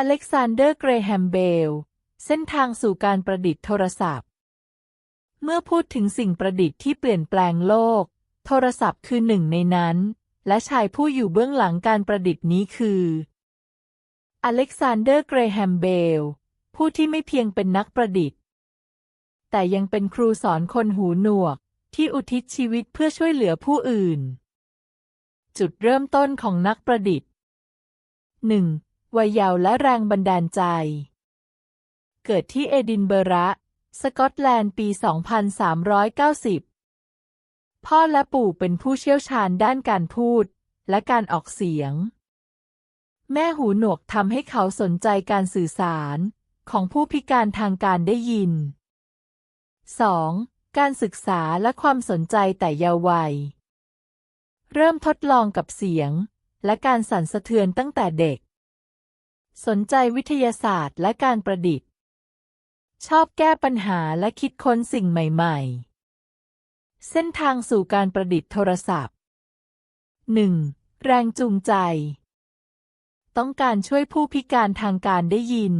อเล็กซานเดอร์ เกรแฮมเบล เส้นทางสู่การประดิษฐ์โทรศัพท์ เมื่อพูดถึงสิ่งประดิษฐ์ที่เปลี่ยนแปลงโลก โทรศัพท์คือหนึ่งในนั้น และชายผู้อยู่เบื้องหลังการประดิษฐ์นี้คือ อเล็กซานเดอร์ เกรแฮมเบล ผู้ที่ไม่เพียงเป็นนักประดิษฐ์ แต่ยังเป็นครูสอนคนหูหนวก ที่อุทิศชีวิตเพื่อช่วยเหลือผู้อื่น จุดเริ่มต้นของนักประดิษฐ์ 1. วัยเยาว์และแรงบันดาลใจ เกิดที่เอดินเบระ สกอตแลนด์ปี 2390 พ่อและปู่เป็นผู้เชี่ยวชาญด้านการพูดและการออกเสียง แม่หูหนวกทำให้เขาสนใจการสื่อสารของผู้พิการทางการได้ยิน 2. การศึกษาและความสนใจแต่เยาว์วัย เริ่มทดลองกับเสียง และการสั่นสะเทือนตั้งแต่เด็ก สนใจวิทยาศาสตร์และการประดิษฐ์ ชอบแก้ปัญหาและคิดค้นสิ่งใหม่ๆ เส้นทางสู่การประดิษฐ์โทรศัพท์ 1. แรงจูงใจ ต้องการช่วยผู้พิการทางการได้ยิน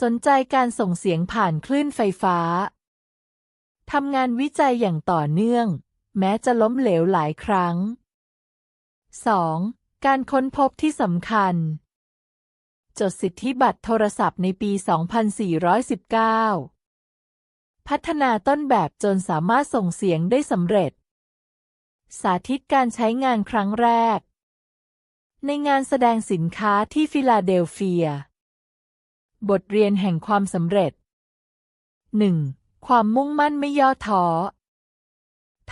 สนใจการส่งเสียงผ่านคลื่นไฟฟ้า ทำงานวิจัยอย่างต่อเนื่อง แม้จะล้มเหลวหลายครั้ง 2. การค้นพบที่สำคัญ จดสิทธิบัตรโทรศัพท์ในปี 2419 พัฒนาต้นแบบจนสามารถส่งเสียงได้สำเร็จ สาธิตการใช้งานครั้งแรก ในงานแสดงสินค้าที่ฟิลาเดลเฟีย บทเรียนแห่งความสำเร็จ 1. ความมุ่งมั่นไม่ย่อท้อ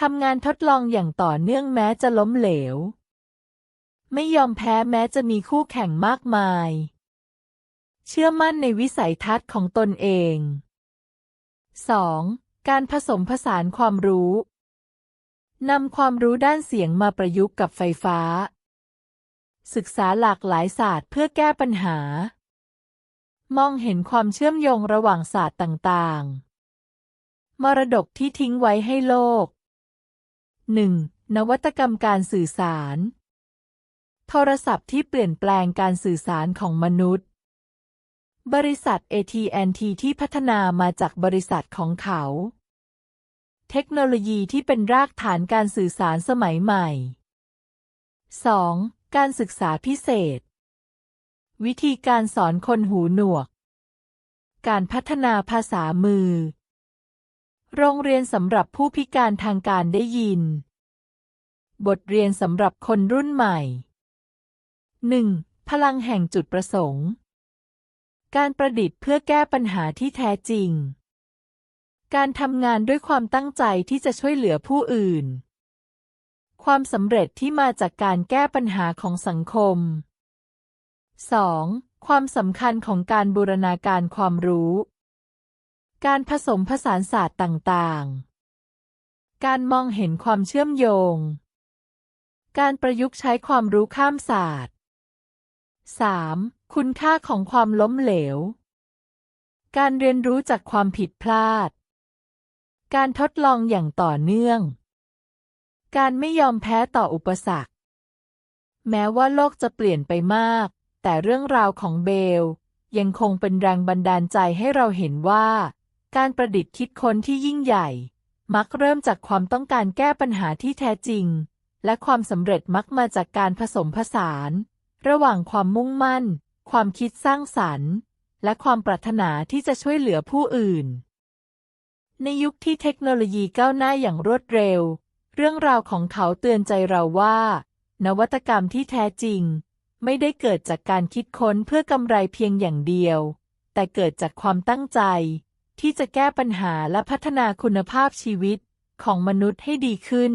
ทำงานทดลองอย่างต่อเนื่องแม้จะล้มเหลว ไม่ยอมแพ้แม้จะมีคู่แข่งมากมาย เชื่อมั่นในวิสัยทัศน์ของตนเอง 2. การผสมผสานความรู้นำความรู้ด้านเสียงมาประยุกต์กับไฟฟ้า ศึกษาหลากหลายศาสตร์เพื่อแก้ปัญหา มองเห็นความเชื่อมโยงระหว่างศาสตร์ต่างๆ มรดกที่ทิ้งไว้ให้โลก 1. นวัตกรรมการสื่อสาร โทรศัพท์ที่เปลี่ยนแปลงการสื่อสารของมนุษย์ บริษัท AT&T ที่พัฒนามาจากบริษัทของเขา เทคโนโลยีที่เป็นรากฐานการสื่อสารสมัยใหม่ 2. การศึกษาพิเศษ วิธีการสอนคนหูหนวก การพัฒนาภาษามือ โรงเรียนสำหรับผู้พิการทางการได้ยิน บทเรียนสำหรับคนรุ่นใหม่ 1. พลังแห่งจุดประสงค์ การประดิษฐ์เพื่อแก้ปัญหาที่แท้จริง การทำงานด้วยความตั้งใจที่จะช่วยเหลือผู้อื่น ความสำเร็จที่มาจากการแก้ปัญหาของสังคม 2. ความสำคัญของการบูรณาการความรู้ การผสมผสานศาสตร์ต่างๆ การมองเห็นความเชื่อมโยง การประยุกต์ใช้ความรู้ข้ามศาสตร์ 3. คุณค่าของความล้มเหลว การเรียนรู้จากความผิดพลาด การทดลองอย่างต่อเนื่อง การไม่ยอมแพ้ต่ออุปสรรค แม้ว่าโลกจะเปลี่ยนไปมาก แต่เรื่องราวของเบล ยังคงเป็นแรงบันดาลใจให้เราเห็นว่า การประดิษฐ์คิดค้นที่ยิ่งใหญ่ มักเริ่มจากความต้องการแก้ปัญหาที่แท้จริง และความสำเร็จมักมาจากการผสมผสาน ระหว่างความมุ่งมั่น ความคิดสร้างสรรค์ และความปรารถนาที่จะช่วยเหลือผู้อื่น ในยุคที่เทคโนโลยีก้าวหน้าอย่างรวดเร็ว เรื่องราวของเขาเตือนใจเราว่า นวัตกรรมที่แท้จริง ไม่ได้เกิดจากการคิดค้นเพื่อกำไรเพียงอย่างเดียว แต่เกิดจากความตั้งใจ ที่จะแก้ปัญหาและพัฒนาคุณภาพชีวิตของมนุษย์ให้ดีขึ้น